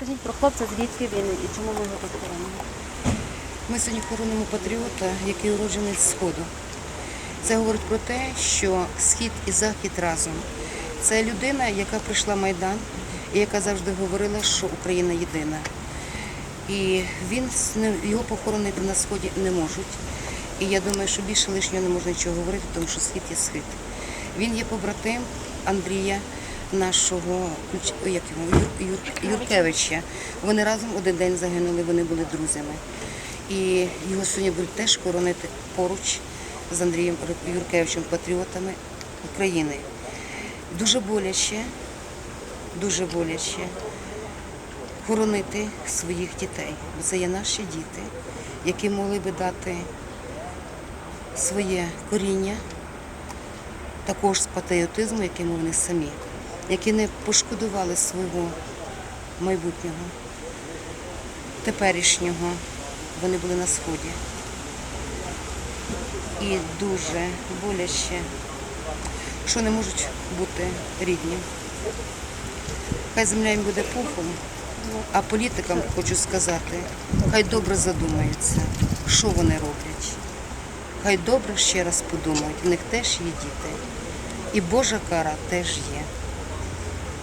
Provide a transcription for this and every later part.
Розкажіть про хлопця, звідки він і чому ми його тут хоронимо. Ми сьогодні хоронимо патріота, який уроджений з Сходу. Це говорить про те, що Схід і Захід разом. Це людина, яка прийшла Майдан і яка завжди говорила, що Україна єдина. І він його похоронити на сході не можуть. І я думаю, що більше лишнього не можна нічого говорити, тому що схід є схід. Він є побратим Андрія, нашого як його, Юр- Юр- Юркевича. Вони разом один день загинули, вони були друзями. І його сьогодні будуть теж хоронити поруч з Андрієм Юркевичем, патріотами України. Дуже боляче, дуже боляче хоронити своїх дітей. Бо це є наші діти, які могли би дати своє коріння, також з патріотизму, яким вони самі, які не пошкодували свого майбутнього, теперішнього. Вони були на сході. І дуже боляче, що не можуть бути рідні. Хай земля їм буде пухом, а політикам хочу сказати, хай добре задумаються, що вони роблять. Хай добре ще раз подумають, в них теж є діти. І Божа кара теж є.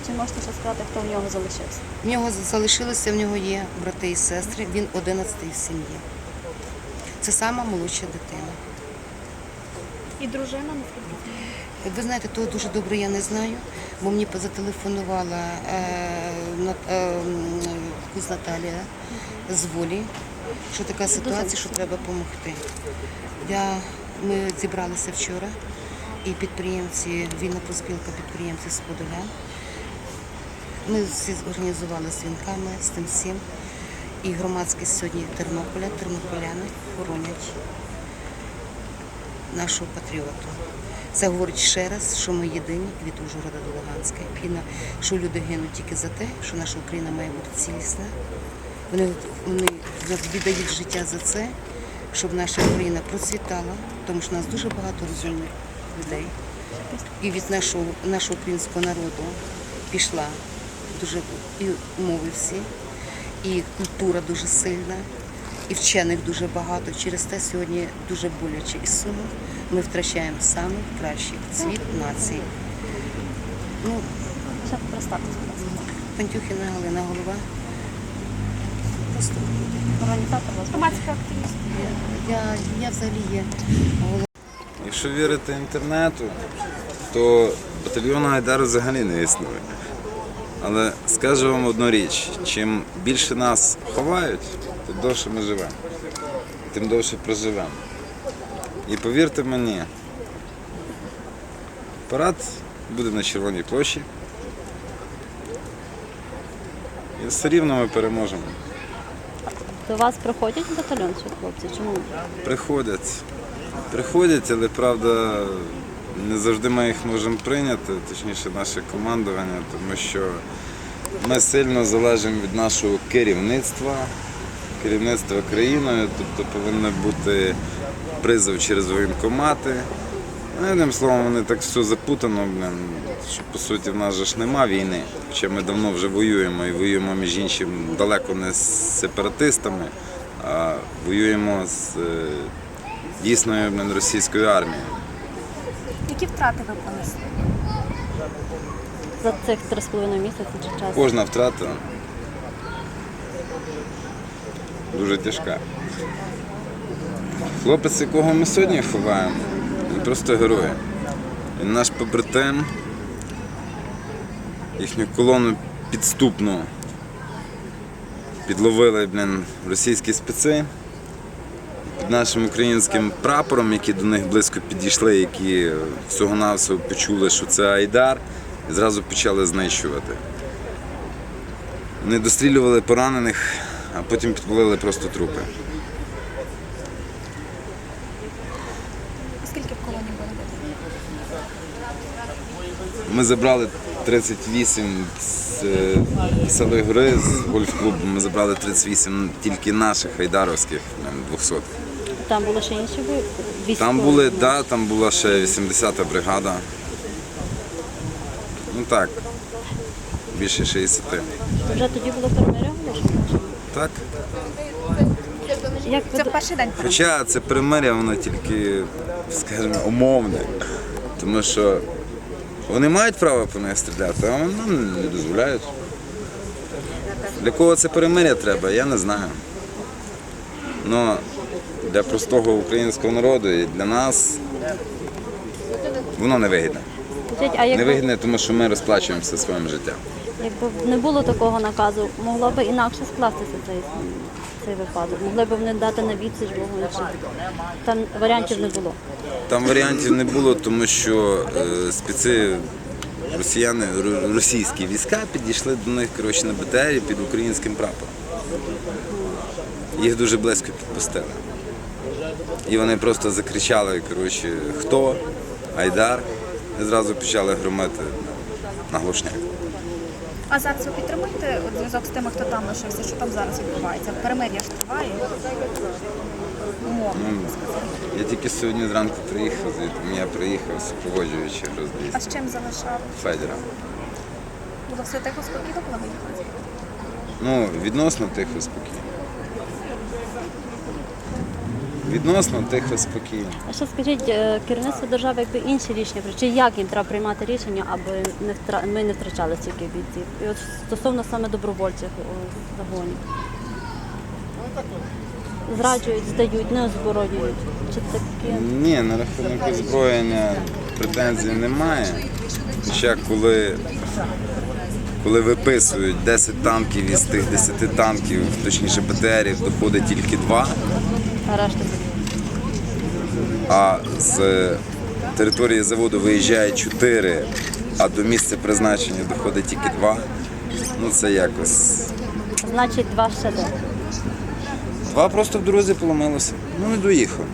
Чи можете ще сказати, хто в нього залишився? В нього залишилося, в нього є брати і сестри, він одинадцятий в сім'ї. Це сама молодша дитина. І дружина, наскільки? Ви знаєте, того дуже добре я не знаю, бо мені зателефонувала е, е, Наталія з волі, що така ситуація, що треба допомогти. Я, ми зібралися вчора, і підприємці, вільна проспілка підприємців з Подолян. Ми всі організували з з тим всім. І громадськість сьогодні Тернополя, тернополяни хоронять нашого патріота. Це говорить ще раз, що ми єдині від Ужгорода до Луганська. І на, що люди гинуть тільки за те, що наша Україна має бути цілісна. Вони, вони віддають життя за це, щоб наша Україна процвітала, тому що у нас дуже багато розумних людей. І від нашого, нашого українського народу пішла дуже і мови всі, і культура дуже сильна, і вчених дуже багато. Через те сьогодні дуже боляче і сумно. Ми втрачаємо самих кращих цвіт нації. Ну. Пантюхіна Галина голова. Просто Організатор вас. Громадська активіст. я, я взагалі є голова. Якщо вірити інтернету, то батальйону Айдару взагалі не існує. Але скажу вам одну річ: чим більше нас ховають, тим довше ми живемо, тим довше проживемо. І повірте мені, парад буде на Червоній площі. І все рівно ми переможемо. До вас приходять батальйон хлопці? Чому? Приходять. Приходять, але правда не завжди ми їх можемо прийняти, точніше наше командування, тому що ми сильно залежимо від нашого керівництва, керівництва країною, тобто повинен бути призов через воєнкомати. Ну, одним словом, вони так все запутано, блін, що по суті в нас же ж нема війни. Хоча ми давно вже воюємо і воюємо між іншим далеко не з сепаратистами, а воюємо з е, дійсною блін, російською армією. Які втрати ви понесли? За цих три з половиною місяці чи час? Кожна втрата дуже тяжка. Хлопець, якого ми сьогодні ховаємо, він просто герой. Він наш побратим, їхню колону підступно підловили блін, російські спеці. Під нашим українським прапором, які до них близько підійшли, які всього-навсього почули, що це Айдар, і зразу почали знищувати. Вони дострілювали поранених, а потім підпалили просто трупи. Скільки в колоні було? Ми забрали 38 з е, гори з гольф-клубу. Ми забрали 38 тільки наших айдаровських ем, 200. Там були ще інші військові? Там були, да, там була ще 80-та бригада. Ну так, більше 60. Вже тоді було перемиря оголошено? Так? Як Це перший день. Хоча це примиря, воно тільки, скажімо, умовне. Тому що вони мають право по них стріляти, а нам не дозволяють. Для кого це перемиря треба, я не знаю. Ну, для простого українського народу і для нас воно не вигідне. Не вигідне, тому що ми розплачуємося своїм життям. якби не було такого наказу, могло би інакше скластися цей, цей випадок? Могли б вони дати на відсіч вогонь? Там варіантів не було? Там варіантів не було, тому що е, спеці росіяни, російські війська підійшли до них коротше, на БТРі під українським прапором. Їх дуже близько підпустили. І вони просто закричали, коротше, хто? Айдар. І зразу почали громити на глушняк. А зараз ви підтримуєте от зв'язок з тими, хто там лишився? Що там зараз відбувається? Перемир'я ж триває. Умовно. Я тільки сьогодні зранку приїхав, звідти я приїхав супроводжуючи А з чим залишав? Федера. Було все тихо спокійно, коли ви їхали? Ну, відносно тихо спокійно. Відносно тихо спокійно. А ще скажіть, е, керівництво держави якби інші рішення, чи як їм треба приймати рішення, аби не втра... ми не втрачали стільки бійців? І от стосовно саме добровольців у загоні. Зраджують, здають, не озброюють. Чи таке? Ні, на рахунок озброєння претензій немає. Ще коли, коли виписують 10 танків із тих 10 танків, точніше БТРів, доходить тільки два, А з території заводу виїжджає 4, а до місця призначення доходить тільки два. Ну це якось. значить два ще де. Два просто в дорозі поламалося. Ну не доїхав.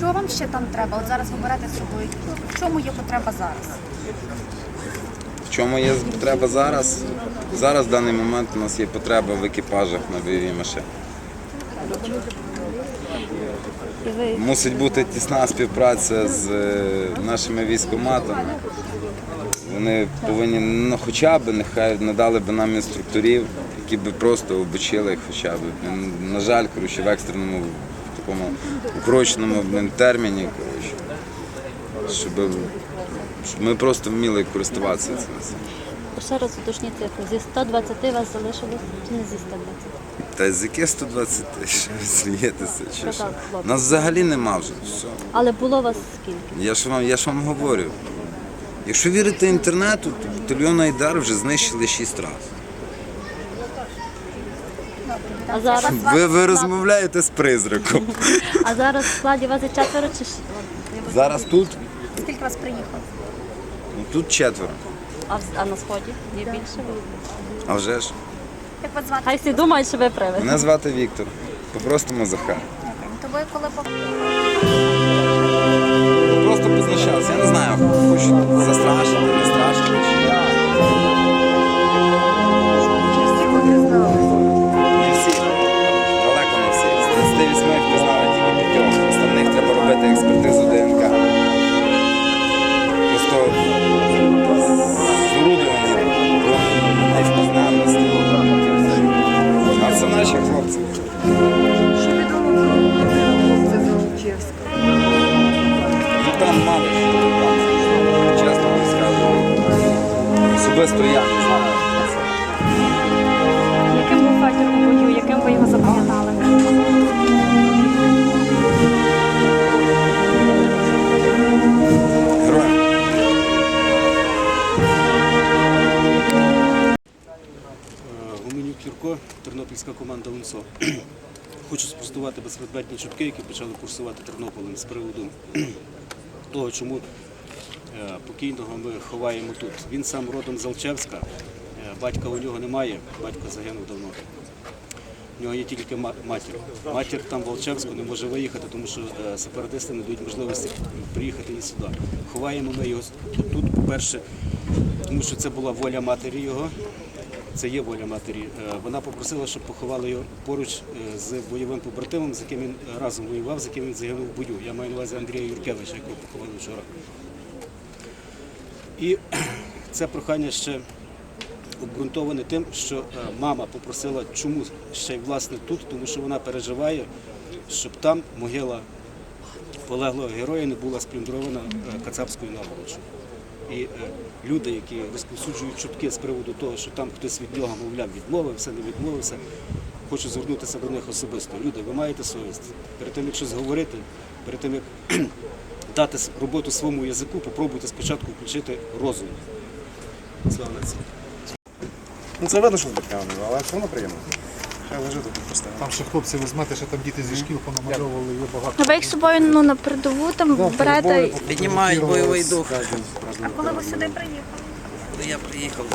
Чого вам ще там треба? От зараз ви берете з собою. В чому є потреба зараз? В чому є потреба зараз? Зараз в даний момент у нас є потреба в екіпажах на бойові машини. Мусить бути тісна співпраця з е, нашими військоматами. Вони повинні ну, хоча б нехай надали б нам інструкторів, які б просто обучили їх хоча б. На жаль, коротше, в екстреному в такому укороченому терміні, коротше, щоб, щоб ми просто вміли користуватися цим. ще раз уточніть. Зі 120 вас залишилось чи не зі 120? Та з яке 120 що ви смієтеся? Чи що? Нас взагалі нема вже. Все. Але було вас скільки? Я ж вам, я ж вам говорю. Якщо вірити інтернету, то батальйон Айдар вже знищили 6 разів. А зараз, Ви, ви розмовляєте з призраком. а зараз в складі вас є четверо чи ж? Зараз тут, Скільки вас приїхало? ну, тут четверо. А, в- а на сході є більше? А вже ж. Як вас звати? Хай всі думають, що ви привид. Мене звати Віктор. По-простому Захар. Тобою коли по- Спростувати безхребетні чутки, які почали курсувати Тернополем з приводу того, чому е, покійного ми ховаємо тут. Він сам родом з Алчевська, е, батька у нього немає, батько загинув давно. У нього є тільки матір. Матір там в Алчевську не може виїхати, тому що е, сепаратисти не дають можливості приїхати і сюди. Ховаємо ми його тут, по-перше, тому що це була воля матері його. Це є воля матері. Е, Вона попросила, щоб поховали його поруч е, з бойовим побратимом, з яким він разом воював, з яким він загинув в бою. Я маю на увазі Андрія Юркевича, якого поховали вчора. І це прохання ще обґрунтоване тим, що е, мама попросила, чому ще й власне тут, тому що вона переживає, щоб там могила полеглого героя не була сплюндрована кацапською наволочю. І люди, які розповсюджують чутки з приводу того, що там хтось від нього, мовляв, відмовився, не відмовився, хочу звернутися до них особисто. Люди, ви маєте совість. Перед тим, як щось говорити, перед тим, як дати роботу своєму язику, попробуйте спочатку включити розум. Слава нації. Ну це видно, що збитковано, але все одно приємно. Хай лежить тут поставимо. Там ще хлопці візьмете, що там діти зі шкіл понамальовували, є багато. А ви їх з собою ну, на передову там берете. Піднімають бойовий дух. А коли ви сюди приїхали? Я приїхав